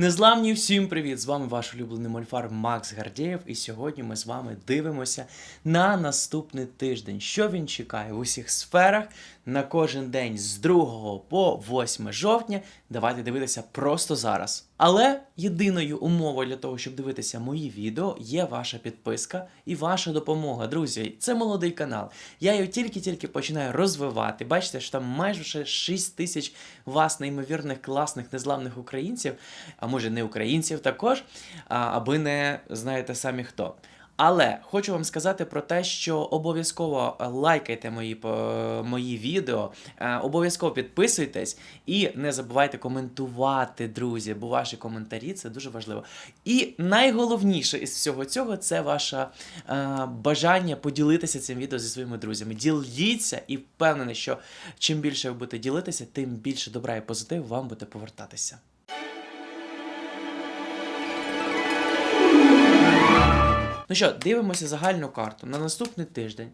Незламні всім привіт! З вами ваш улюблений мольфар Макс Гардєєв. І сьогодні ми з вами дивимося на наступний тиждень, що він чекає в усіх сферах на кожен день з 2 по 8 жовтня. Давайте дивитися просто зараз. Але єдиною умовою для того, щоб дивитися мої відео, є ваша підписка і ваша допомога. Друзі, це молодий канал. Я його тільки-тільки починаю розвивати. Бачите, що там майже ще 6 тисяч вас, неймовірних, класних, незламних українців, а може не українців також, аби не знаєте самі хто. Але хочу вам сказати про те, що обов'язково лайкайте мої, мої відео, е, обов'язково підписуйтесь і не забувайте коментувати, друзі, бо ваші коментарі це дуже важливо. І найголовніше із всього цього це ваше е, бажання поділитися цим відео зі своїми друзями. Діліться і впевнений, що чим більше ви будете ділитися, тим більше добра і позитиву вам буде повертатися. Ну що, дивимося загальну карту на наступний тиждень.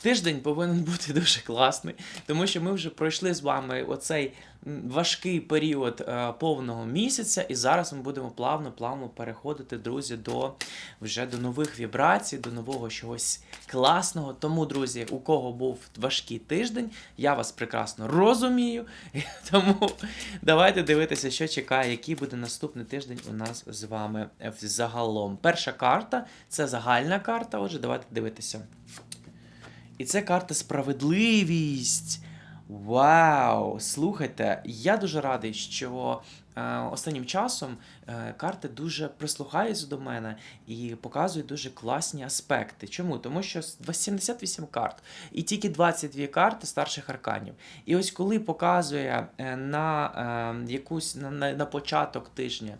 Тиждень повинен бути дуже класний, тому що ми вже пройшли з вами оцей важкий період е, повного місяця, і зараз ми будемо плавно-плавно переходити, друзі, до вже до нових вібрацій, до нового чогось класного. Тому, друзі, у кого був важкий тиждень, я вас прекрасно розумію. Тому давайте дивитися, що чекає, який буде наступний тиждень у нас з вами загалом. Перша карта це загальна карта. Отже, давайте дивитися. І це карта справедливість. Вау! Слухайте, я дуже радий, що останнім часом е, карти дуже прислухаються до мене і показують дуже класні аспекти. Чому? Тому що с- 78 карт, і тільки 22 карти старших арканів. І ось коли показує е, на е, якусь на, на, початок тижня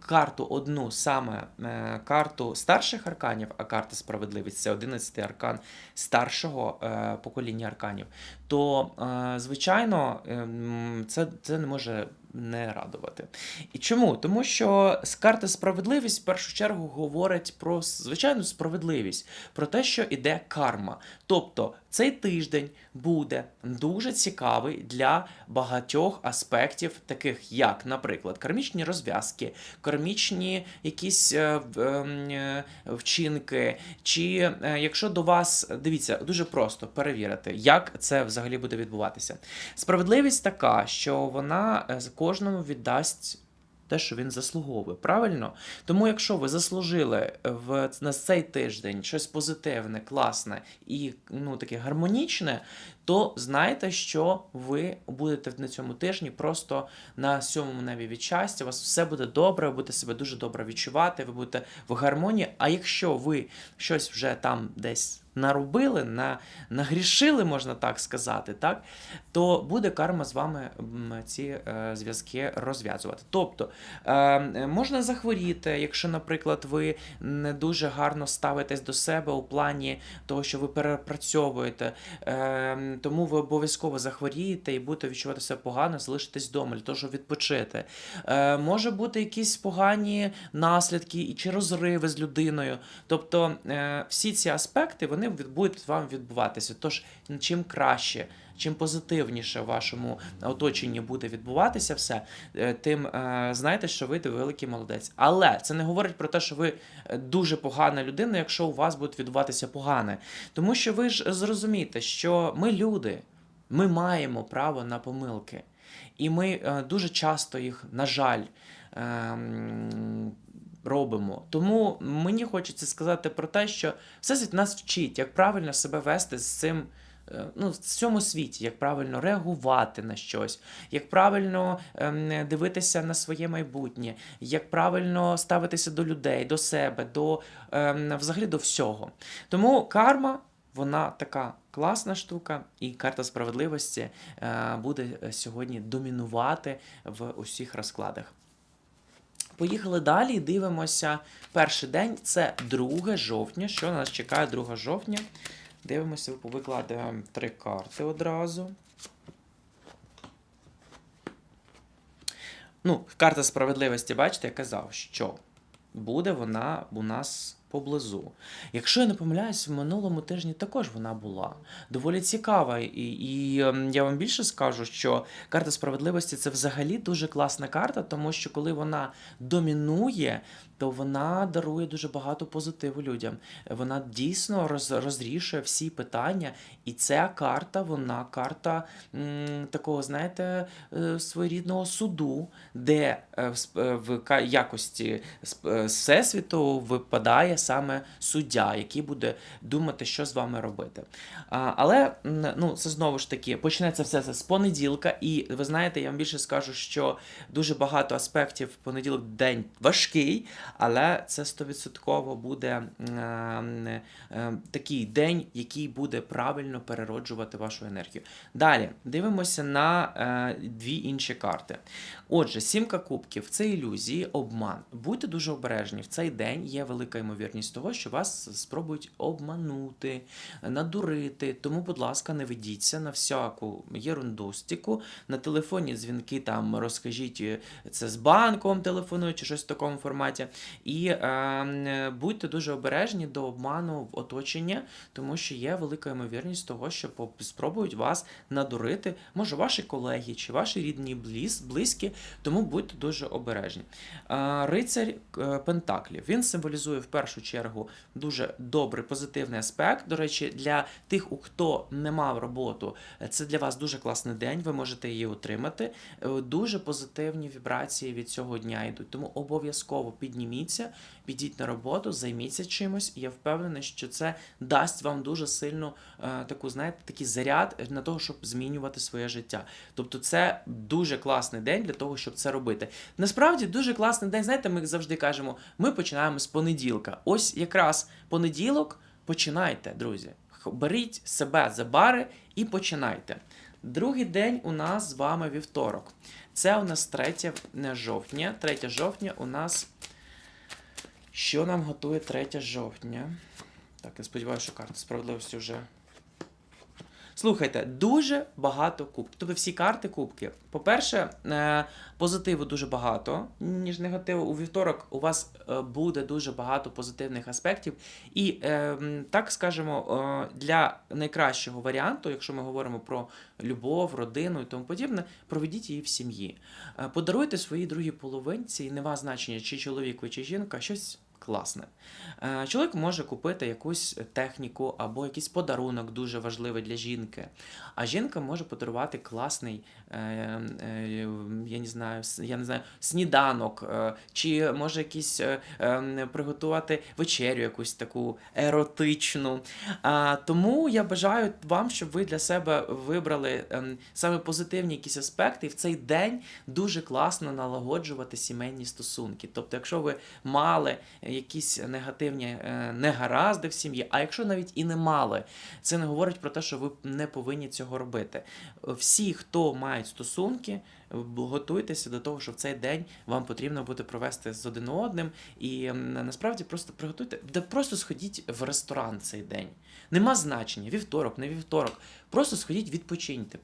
карту одну, саме е, карту старших арканів, а карта справедливість це 11 аркан старшого е, покоління арканів, то е, звичайно ем, це, це не може не радувати. І чому? Тому що з карти справедливість в першу чергу говорить про звичайну справедливість, про те, що іде карма. Тобто цей тиждень буде дуже цікавий для багатьох аспектів, таких як, наприклад, кармічні розв'язки, кармічні якісь е, ем, е, вчинки, чи е, якщо до вас дивіться, дуже просто перевірити, як це взагалі буде відбуватися. Справедливість така, що вона е, кожному віддасть. Те, що він заслуговує, правильно? Тому, якщо ви заслужили в на цей тиждень щось позитивне, класне і ну таке гармонічне, то знайте, що ви будете на цьому тижні просто на сьомому небі від щастя. У вас все буде добре, ви будете себе дуже добре відчувати, ви будете в гармонії. А якщо ви щось вже там десь наробили, на, нагрішили, можна так сказати, так, то буде карма з вами ці е, зв'язки розв'язувати. Тобто е, можна захворіти, якщо, наприклад, ви не дуже гарно ставитесь до себе у плані того, що ви перепрацьовуєте, е, тому ви обов'язково захворієте і будете відчувати себе погано, залишитесь вдома для того, щоб відпочити. Може бути якісь погані наслідки і чи розриви з людиною. Тобто всі ці аспекти вони від- будуть з вами відбуватися. Тож чим краще. Чим позитивніше в вашому оточенні буде відбуватися все, е, тим е, знаєте, що ви великий молодець. Але це не говорить про те, що ви е, дуже погана людина, якщо у вас буде відбуватися погане. Тому що ви ж зрозумієте, що ми люди, ми маємо право на помилки. І ми дуже часто їх, на жаль, ем, робимо. Тому мені хочеться сказати про те, що всесвіт нас вчить, як правильно себе вести з цим. е, Ну, в цьому світі, як правильно реагувати на щось, як правильно ем, дивитися на своє майбутнє, як правильно ставитися до людей, до себе, до ем, взагалі до всього. Тому карма, вона така класна штука, і карта справедливості е, буде сьогодні домінувати в усіх розкладах. Поїхали далі дивимося. Перший день це 2 жовтня. Що нас чекає 2 жовтня? Дивимося, викладаємо три карти одразу. Ну, карта справедливості, бачите, я казав, що буде вона у нас поблизу. Якщо я не помиляюсь, в минулому тижні також вона була доволі цікава. І, і ем, я вам більше скажу, що карта справедливості це взагалі дуже класна карта, тому що коли вона домінує, то вона дарує дуже багато позитиву людям. Вона дійсно роз, розрішує всі питання, і ця карта, вона карта м, такого, знаєте, е, своєрідного суду, де е, в, е, в якості всесвіту випадає саме суддя, який буде думати, що з вами робити. Але ну, це знову ж таки почнеться все це з понеділка, і ви знаєте, я вам більше скажу, що дуже багато аспектів в понеділок день важкий, але це стовідсотково буде е, е, такий день, який буде правильно перероджувати вашу енергію. Далі дивимося на е, дві інші карти. Отже, сімка кубків це ілюзії, обман. Будьте дуже обережні. В цей день є велика ймовірність того, що вас спробують обманути, надурити. Тому, будь ласка, не ведіться на всяку єрундостику. На телефоні дзвінки там розкажіть е, це з банком телефонують чи щось в такому форматі. І е, будьте дуже обережні до обману в оточення, тому що є велика ймовірність того, що спробують вас надурити, може, ваші колеги чи ваші рідні близькі, тому будьте дуже обережні. Е, Рицарь е, Пентаклів він символізує в першу чергу дуже добрий позитивний аспект. До речі, для тих, у хто не мав роботу, це для вас дуже класний день. Ви можете її отримати. Е, Дуже позитивні вібрації від цього дня йдуть. Тому обов'язково підніміться, підіть на роботу, займіться чимось. Я впевнений, що це дасть вам дуже сильну е, таку, знаєте, такий заряд на того, щоб змінювати своє життя. Тобто, це дуже класний день для того, щоб це робити. Насправді дуже класний день. Знаєте, ми завжди кажемо, ми починаємо з понеділка. Ось якраз понеділок починайте, друзі. Беріть себе за бари і починайте. Другий день у нас з вами вівторок. Це у нас 3 жовтня. 3 жовтня у нас. Що нам готує 3 жовтня? Так, я сподіваюся, що карта справедливості вже. Слухайте, дуже багато кубків. Тобто всі карти кубки. По-перше, е, позитиву дуже багато, ніж негативу. У вівторок у вас е, буде дуже багато позитивних аспектів. І е, так скажемо, для найкращого варіанту, якщо ми говоримо про любов, родину і тому подібне, проведіть її в сім'ї. Подаруйте своїй другій половинці, і нема значення, чи чоловік ви, чи жінка, щось класне. Е, Чоловік може купити якусь техніку або якийсь подарунок дуже важливий для жінки. А жінка може подарувати класний, е, е, я не знаю, я не знаю, сніданок, чи може якийсь е, е, приготувати вечерю якусь таку еротичну. Тому я бажаю вам, щоб ви для себе вибрали ем, саме позитивні якісь аспекти, і в цей день дуже класно налагоджувати сімейні стосунки. Тобто, якщо ви мали якісь негативні е, негаразди в сім'ї, а якщо навіть і не мали, це не говорить про те, що ви не повинні цього робити. Всі, хто мають стосунки, готуйтеся до того, що в цей день вам потрібно буде провести з один одним. І насправді просто приготуйте, де просто сходіть в ресторан цей день. Нема значення, вівторок, не вівторок. Просто сходіть, відпочиньте.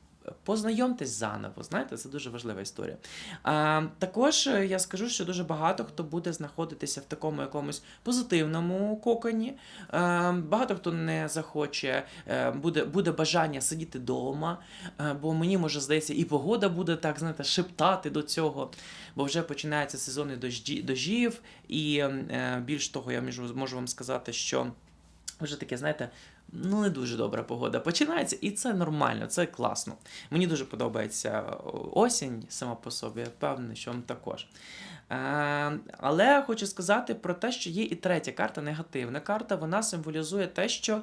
Познайомтесь заново, знаєте, це дуже важлива історія. А, також е, я скажу, що дуже багато хто буде знаходитися в такому якомусь позитивному коконі. А, багато хто не захоче, е, буде, буде бажання сидіти вдома, е, бо мені може здається, і погода буде так, знаєте, шептати до цього, бо вже починається сезон дожді, дождів, і е, більш того, я можу вам сказати, що вже таке, знаєте, ну не дуже добра погода починається, і це нормально, це класно. Мені дуже подобається осінь сама по собі, я впевнений, що вам також. Е, але хочу сказати про те, що є і третя карта, негативна карта. Вона символізує те, що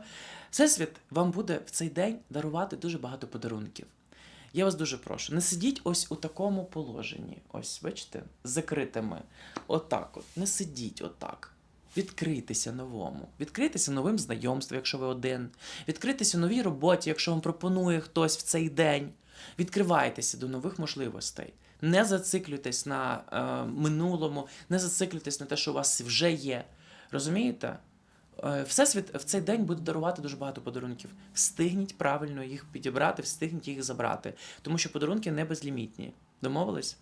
Всесвіт вам буде в цей день дарувати дуже багато подарунків. Я вас дуже прошу, не сидіть ось у такому положенні. Ось, бачите, з закритими. Отак от. Не сидіть отак. Відкрийтеся новому, відкрийтеся новим знайомствам, якщо ви один, відкрийтеся новій роботі, якщо вам пропонує хтось в цей день. Відкривайтеся до нових можливостей. Не зациклюйтесь на е, минулому, не зациклюйтесь на те, що у вас вже є. Розумієте? Е, Всесвіт в цей день буде дарувати дуже багато подарунків. Встигніть правильно їх підібрати, встигніть їх забрати. Тому що подарунки не безлімітні. Домовились?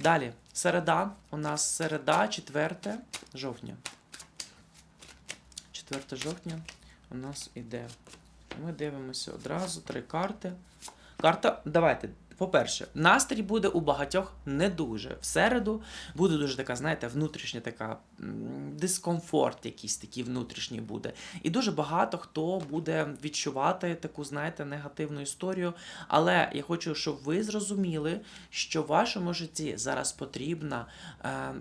Далі, середа. У нас середа, 4 жовтня. 4 жовтня у нас іде. Ми дивимося одразу три карти. Карта. Давайте. По-перше, настрій буде у багатьох не дуже. В середу буде дуже така, знаєте, внутрішня така дискомфорт, якийсь такий внутрішній буде. І дуже багато хто буде відчувати таку, знаєте, негативну історію. Але я хочу, щоб ви зрозуміли, що в вашому житті зараз потрібно е, е,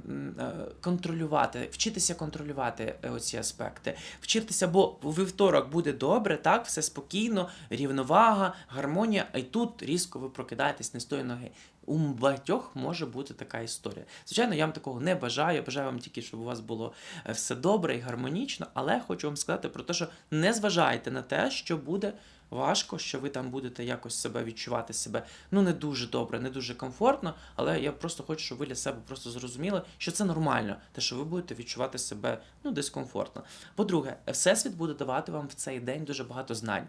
контролювати, вчитися контролювати е, оці аспекти. Вчитися, бо вівторок буде добре, так, все спокійно, рівновага, гармонія, і тут різко ви прокидаєтесь не з тої ноги. У багатьох може бути така історія. Звичайно, я вам такого не бажаю. Я бажаю вам тільки, щоб у вас було е, все добре і гармонічно, але хочу вам сказати про те, що не зважайте на те, що буде важко, що ви там будете якось себе відчувати себе ну не дуже добре, не дуже комфортно. Але я просто хочу, щоб ви для себе просто зрозуміли, що це нормально, те, що ви будете відчувати себе ну дискомфортно. По-друге, всесвіт буде давати вам в цей день дуже багато знань.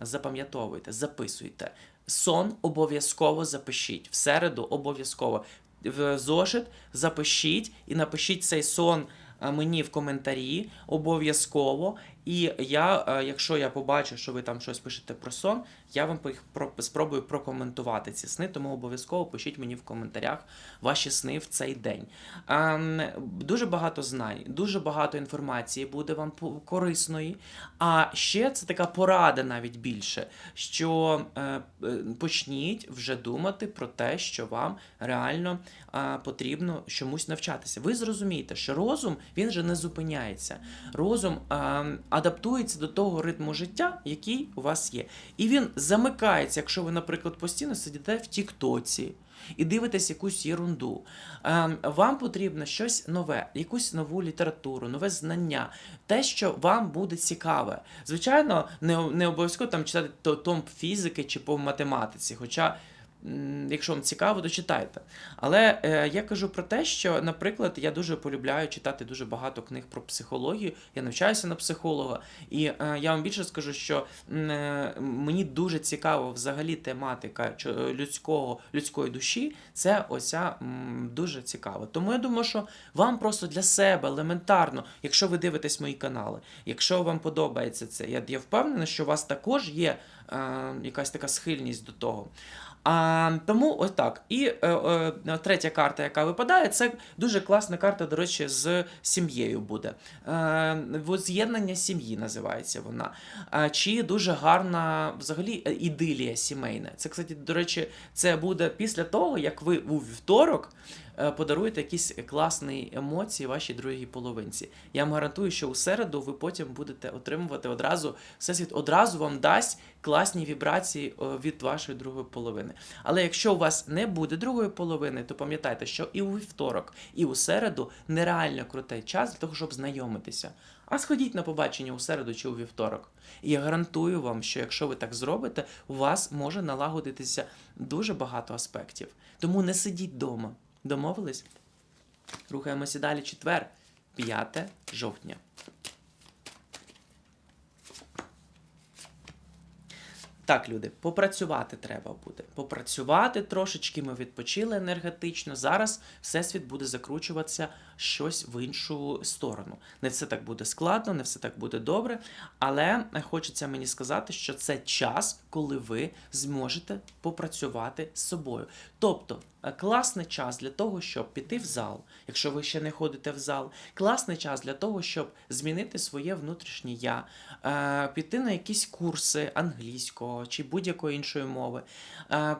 Запам'ятовуйте, записуйте. Сон обов'язково запишіть. В середу обов'язково. В зошит запишіть і напишіть цей сон е, мені в коментарі обов'язково. І я, е, якщо я побачу, що ви там щось пишете про сон, я вам їх про- спробую прокоментувати ці сни, тому обов'язково пишіть мені в коментарях ваші сни в цей день. Ем, Дуже багато знань, дуже багато інформації буде вам корисної. А ще це така порада навіть більше, що е, е, почніть вже думати про те, що вам реально потрібно чомусь навчатися. Ви зрозумієте, що розум він же не зупиняється. Розум е, адаптується до того ритму життя, який у вас є. І він замикається, якщо ви, наприклад, постійно сидите в Тіктоці. І дивитесь якусь ерунду. Ем, Вам потрібно щось нове, якусь нову літературу, нове знання, те, що вам буде цікаве. Звичайно, не, обов'язково там читати то- том фізики чи по математиці, хоча. Якщо вам цікаво, то читайте. Але е, я кажу про те, що, наприклад, я дуже полюбляю читати дуже багато книг про психологію. Я навчаюся на психолога, і е, я вам більше скажу, що е, мені дуже цікаво взагалі тематика людського, людської душі. Це оця дуже цікаво. Тому я думаю, що вам просто для себе елементарно, якщо ви дивитесь мої канали, якщо вам подобається це, я, я впевнений, що у вас також є якась така схильність до того. А, тому ось так. І е, е, третя карта, яка випадає, це дуже класна карта, до речі, з сім'єю буде. Е, воз'єднання сім'ї називається вона. А, чи дуже гарна взагалі е, ідилія сімейна. Це, кстати, до речі, це буде після того, як ви у вівторок е, подаруєте якісь класні емоції вашій другій половинці. Я вам гарантую, що у середу ви потім будете отримувати одразу, всесвіт одразу вам дасть класні вібрації е, від вашої другої половини. Але якщо у вас не буде другої половини, то пам'ятайте, що і у вівторок, і у середу нереально крутий час для того, щоб знайомитися. А сходіть на побачення у середу чи у вівторок. І я гарантую вам, що якщо ви так зробите, у вас може налагодитися дуже багато аспектів. Тому не сидіть вдома. Домовились? Рухаємося далі. Четвер, 5 жовтня. Так, люди, попрацювати треба буде. Попрацювати трошечки, ми відпочили енергетично. Зараз всесвіт буде закручуватися щось в іншу сторону. Не все так буде складно, не все так буде добре. Але хочеться мені сказати, що це час, коли ви зможете попрацювати з собою. Тобто, класний час для того, щоб піти в зал, якщо ви ще не ходите в зал, класний час для того, щоб змінити своє внутрішнє я, е, піти на якісь курси англійського чи будь-якої іншої мови, е,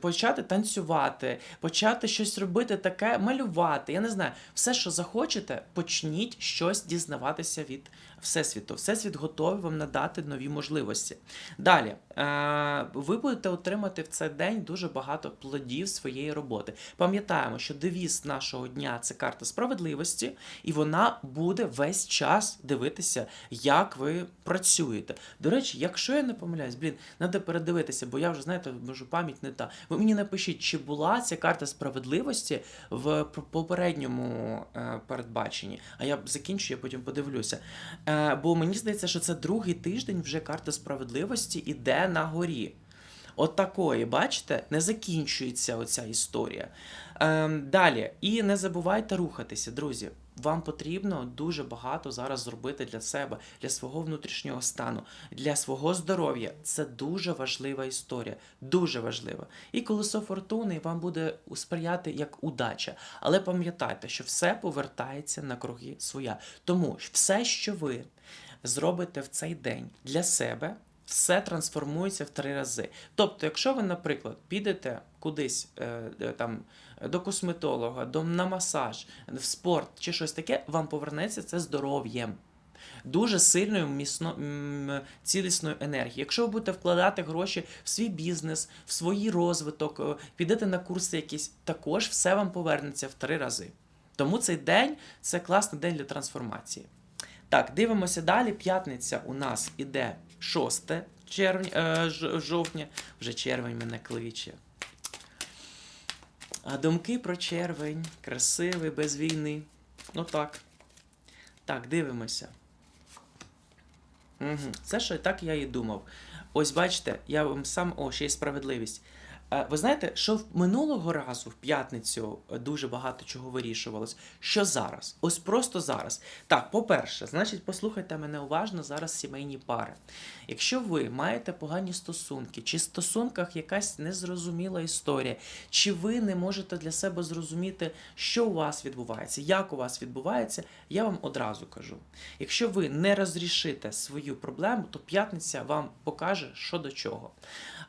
почати танцювати, почати щось робити таке, малювати. Я не знаю, все, що захочете, почніть щось дізнаватися від Всесвіту. Всесвіт готовий вам надати нові можливості. Далі, е, ви будете отримати в цей день дуже багато плодів своєї роботи. Пам'ятаємо, що девіз нашого дня це карта справедливості, і вона буде весь час дивитися, як ви працюєте. До речі, якщо я не помиляюсь, блін, треба передивитися, бо я вже знаєте, можу пам'ять не та. Ви мені напишіть, чи була ця карта справедливості в попередньому е, передбаченні. А я закінчу, я потім подивлюся. Е, бо мені здається, що це другий тиждень вже карта справедливості іде на горі. От такої, бачите, не закінчується оця історія. Ем, далі, і не забувайте рухатися, друзі. Вам потрібно дуже багато зараз зробити для себе, для свого внутрішнього стану, для свого здоров'я. Це дуже важлива історія, дуже важлива. І колесо фортуни вам буде сприяти як удача. Але пам'ятайте, що все повертається на круги своя. Тому все, що ви зробите в цей день для себе, все трансформується в три рази. Тобто, якщо ви, наприклад, підете кудись е, е, там до косметолога, до, на масаж, в спорт чи щось таке, вам повернеться це здоров'ям. Дуже сильною міцно, м, цілісною енергією. Якщо ви будете вкладати гроші в свій бізнес, в свій розвиток, е, підете на курси якісь, також все вам повернеться в три рази. Тому цей день це класний день для трансформації. Так, дивимося далі. П'ятниця у нас іде 6 червня, е, жовтня, вже червень мене кличе. А думки про червень, красивий, без війни. Ну так. Так, дивимося. Угу. Це що так я і думав. Ось бачите, я вам сам. О, ще й справедливість. Е, Ви знаєте, що минулого разу, в п'ятницю, е, дуже багато чого вирішувалось. Що зараз? Ось просто зараз. Так, по-перше, значить, послухайте мене уважно зараз сімейні пари. Якщо ви маєте погані стосунки, чи в стосунках якась незрозуміла історія, чи ви не можете для себе зрозуміти, що у вас відбувається, як у вас відбувається, я вам одразу кажу. Якщо ви не розрішите свою проблему, то п'ятниця вам покаже, що до чого.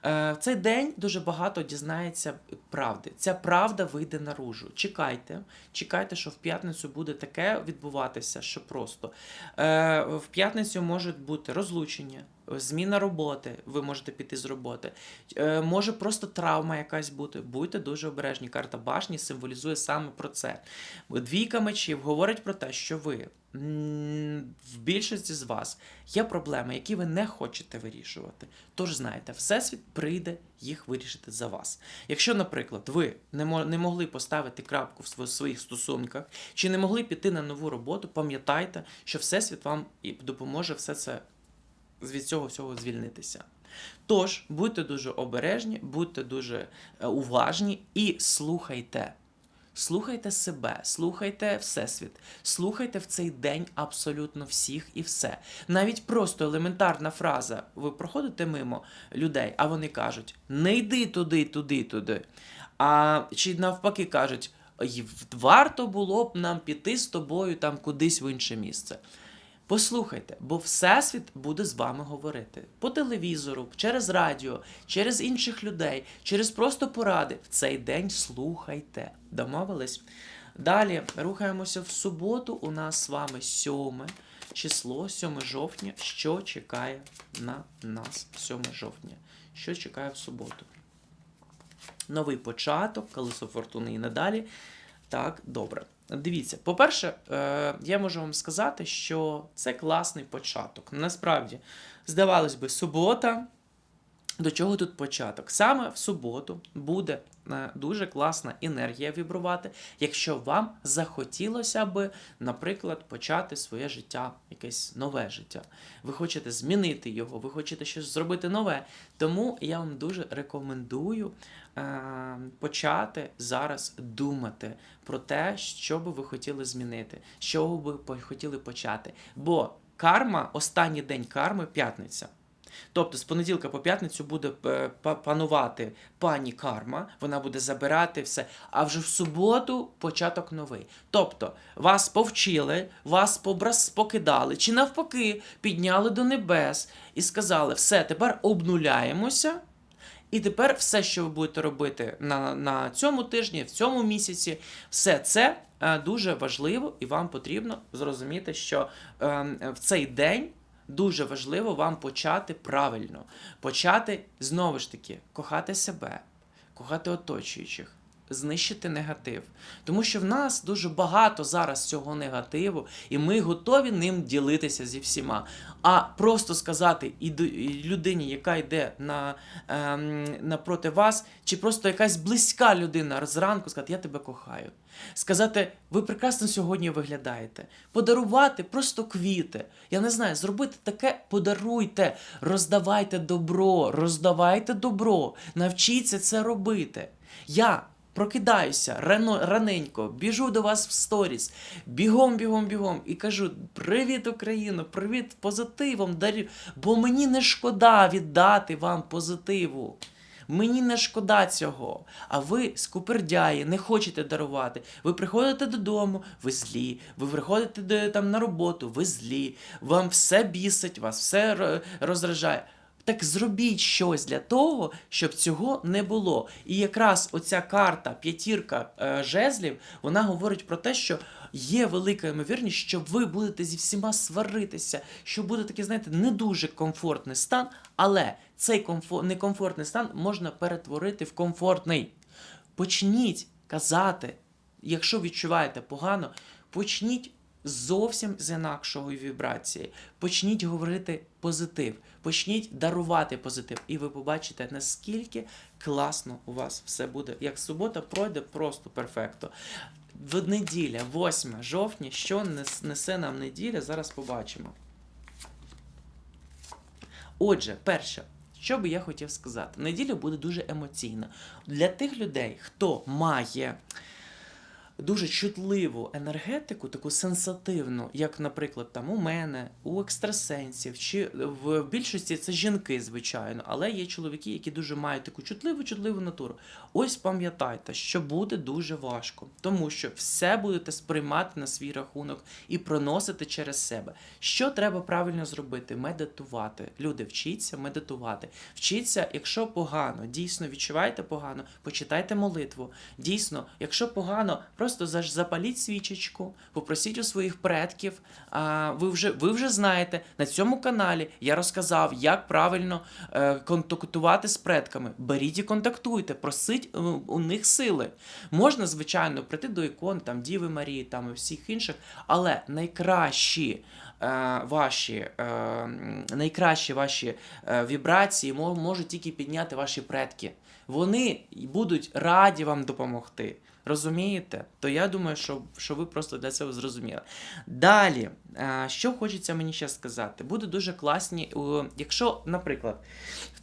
Е, В цей день дуже багато дізнається правди. Ця правда вийде наружу. Чекайте, чекайте, що в п'ятницю буде таке відбуватися, що просто. Е, В п'ятницю можуть бути розлучення. Зміна роботи, ви можете піти з роботи. Е, може просто травма якась бути. Будьте дуже обережні. Карта башні символізує саме про це. Двійка мечів говорить про те, що ви в більшості з вас є проблеми, які ви не хочете вирішувати. Тож знаєте, Всесвіт прийде їх вирішити за вас. Якщо, наприклад, ви не, мо- могли поставити крапку в сво- своїх стосунках, чи не могли піти на нову роботу, пам'ятайте, що Всесвіт вам і допоможе все це від цього всього звільнитися. Тож, будьте дуже обережні, будьте дуже е, уважні і слухайте. Слухайте себе, слухайте Всесвіт, слухайте в цей день абсолютно всіх і все. Навіть просто елементарна фраза: ви проходите мимо людей, а вони кажуть: не йди туди, туди, туди. А чи навпаки кажуть, варто було б нам піти з тобою там кудись в інше місце. Послухайте, бо Всесвіт буде з вами говорити по телевізору, через радіо, через інших людей, через просто поради. В цей день слухайте. Домовились? Далі рухаємося в суботу. У нас з вами 7 число, 7 жовтня. Що чекає на нас 7 жовтня? Що чекає в суботу? Новий початок, колесо фортуни і надалі. Так, добре. Дивіться, по-перше, е, я можу вам сказати, що це класний початок. Насправді, здавалось би, субота. До чого тут початок? Саме в суботу буде е, дуже класна енергія вібрувати, якщо вам захотілося би, наприклад, почати своє життя, якесь нове життя. Ви хочете змінити його, ви хочете щось зробити нове. Тому я вам дуже рекомендую е, почати зараз думати про те, що би ви хотіли змінити, чого би хотіли почати. Бо карма, останній день карми п'ятниця. Тобто з понеділка по п'ятницю буде е, панувати пані карма, вона буде забирати все. А вже в суботу початок новий. Тобто вас повчили, вас покидали, чи навпаки підняли до небес і сказали: все, тепер обнуляємося. І тепер все, що ви будете робити на, на цьому тижні, в цьому місяці, все це е, дуже важливо, і вам потрібно зрозуміти, що е, в цей день дуже важливо вам почати правильно, почати знову ж таки кохати себе, кохати оточуючих, знищити негатив. Тому що в нас дуже багато зараз цього негативу, і ми готові ним ділитися зі всіма. А просто сказати і людині, яка йде на, ем, напроти вас, чи просто якась близька людина зранку сказати, я тебе кохаю. Сказати, ви прекрасно сьогодні виглядаєте. Подарувати просто квіти. Я не знаю, зробити таке, подаруйте, роздавайте добро, роздавайте добро, навчіться це робити. Я прокидаюся рано, раненько, біжу до вас в сторіс, бігом, бігом, бігом, і кажу: Привіт, Україно, привіт позитивом, дарю, бо мені не шкода віддати вам позитиву. Мені не шкода цього. А ви скупердяї, не хочете дарувати. Ви приходите додому, ви злі. Ви приходите до, там на роботу, ви злі. Вам все бісить, вас все ро- розражає. Так зробіть щось для того, щоб цього не було. І якраз оця карта, п'ятірка е, жезлів, вона говорить про те, що є велика ймовірність, що ви будете зі всіма сваритися, що буде такий, знаєте, не дуже комфортний стан, але цей комфор... некомфортний стан можна перетворити в комфортний. Почніть казати, якщо відчуваєте погано, почніть зовсім з інакшої вібрації. Почніть говорити позитив, почніть дарувати позитив, і ви побачите, наскільки класно у вас все буде. Як субота пройде просто перфекто. В неділя, 8 жовтня, що несе нам неділя, зараз побачимо. Отже, перше, що би я хотів сказати, неділя буде дуже емоційна. Для тих людей, хто має дуже чутливу енергетику, таку сенсативну, як, наприклад, там у мене, у екстрасенсів, чи в більшості це жінки, звичайно, але є чоловіки, які дуже мають таку чутливу, чутливу натуру. Ось пам'ятайте, що буде дуже важко, тому що все будете сприймати на свій рахунок і проносити через себе. Що треба правильно зробити? Медитувати. Люди, вчіться медитувати. Вчіться, якщо погано, дійсно відчуваєте погано, почитайте молитву. Дійсно, якщо погано, просто запаліть свічечку, попросіть у своїх предків. Ви, вже, ви вже знаєте, на цьому каналі я розказав, як правильно е, контактувати з предками. Беріть і контактуйте, просіть е, у них сили. Можна, звичайно, прийти до ікон, там Діви Марії, там і всіх інших, але найкращі. е, Ваші е, найкращі ваші вібрації можуть тільки підняти ваші предки. Вони будуть раді вам допомогти. Розумієте? То я думаю, що, що ви просто для цього зрозуміли. Далі, е, що хочеться мені ще сказати, буде дуже класні, якщо, наприклад,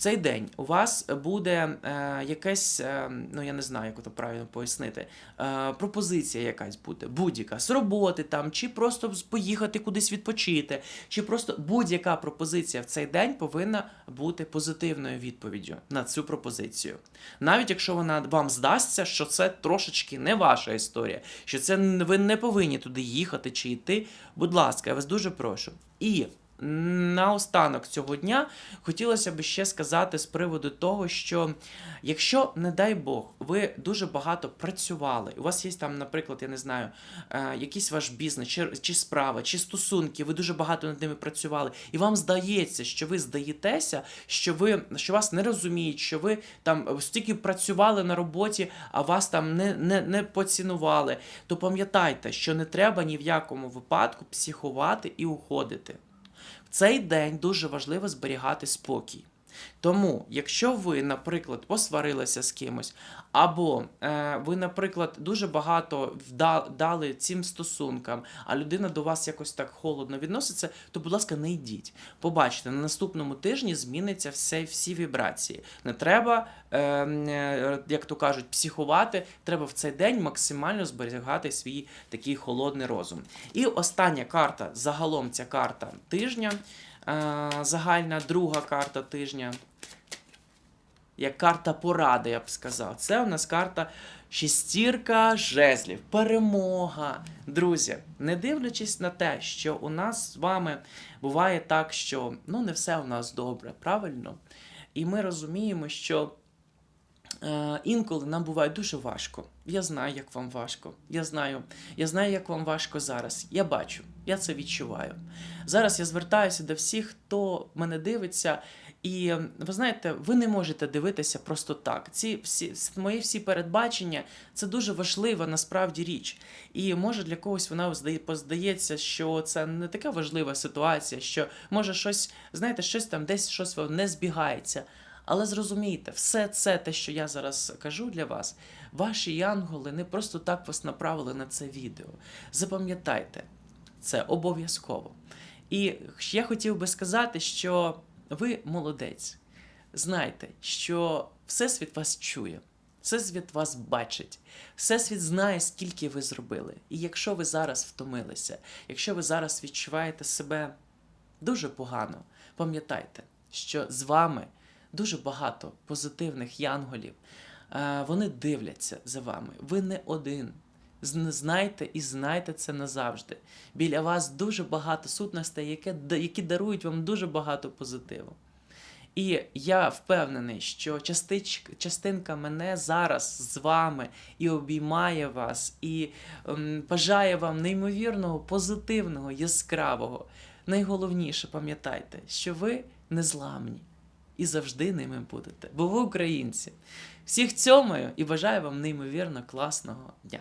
цей день у вас буде е, якась, е, ну я не знаю, як це правильно пояснити, е, пропозиція якась буде, будь-яка з роботи там, чи просто поїхати кудись відпочити, чи просто будь-яка пропозиція в цей день повинна бути позитивною відповіддю на цю пропозицію. Навіть якщо вона вам здасться, що це трошечки не ваша історія, що це ви не повинні туди їхати чи йти. Будь ласка, я вас дуже прошу. І наостанок цього дня хотілося б ще сказати з приводу того, що якщо, не дай Бог, ви дуже багато працювали, у вас є там, наприклад, я не знаю, е, якийсь ваш бізнес, чи, чи справа, чи стосунки, ви дуже багато над ними працювали, і вам здається, що ви здаєтеся, що ви що вас не розуміють, що ви там стільки працювали на роботі, а вас там не, не, не поцінували, то пам'ятайте, що не треба ні в якому випадку психувати і уходити. Цей день дуже важливо зберігати спокій. Тому, якщо ви, наприклад, посварилися з кимось, або е, ви, наприклад, дуже багато дали цим стосункам, а людина до вас якось так холодно відноситься, то, будь ласка, не йдіть. Побачите, на наступному тижні зміниться все, всі вібрації. Не треба, е, е, як то кажуть, психувати. Треба в цей день максимально зберігати свій такий холодний розум. І остання карта, загалом ця карта тижня, загальна друга карта тижня як карта поради, я б сказав. Це у нас карта шестірка жезлів, перемога. Друзі, не дивлячись на те, що у нас з вами буває так, що ну не все у нас добре, правильно? І ми розуміємо, що е, інколи нам буває дуже важко. Я знаю, як вам важко. Я знаю, я знаю, як вам важко зараз. Я бачу, я це відчуваю. Зараз я звертаюся до всіх, хто мене дивиться, І е, ви знаєте, ви не можете дивитися просто так. Ці всі мої всі передбачення це дуже важлива насправді річ. І може для когось вона здає- поздається, що це не така важлива ситуація, що може щось, знаєте, щось там десь щось не збігається. Але зрозумійте, все це, те, що я зараз кажу для вас, ваші янголи не просто так вас направили на це відео. Запам'ятайте, це обов'язково. І я хотів би сказати, що ви молодець. Знайте, що Всесвіт вас чує, Всесвіт вас бачить, Всесвіт знає, скільки ви зробили. І якщо ви зараз втомилися, якщо ви зараз відчуваєте себе дуже погано, пам'ятайте, що з вами дуже багато позитивних янголів. Е, Вони дивляться за вами. Ви не один. Зн- Знайте і знайте це назавжди. Біля вас дуже багато сутностей, які дарують вам дуже багато позитиву. І я впевнений, що частич, частинка мене зараз з вами і обіймає вас, і ем, бажає вам неймовірного, позитивного, яскравого. Найголовніше пам'ятайте, що ви незламні і завжди ними будете, бо ви українці. Всіх цьомаю і бажаю вам неймовірно класного дня.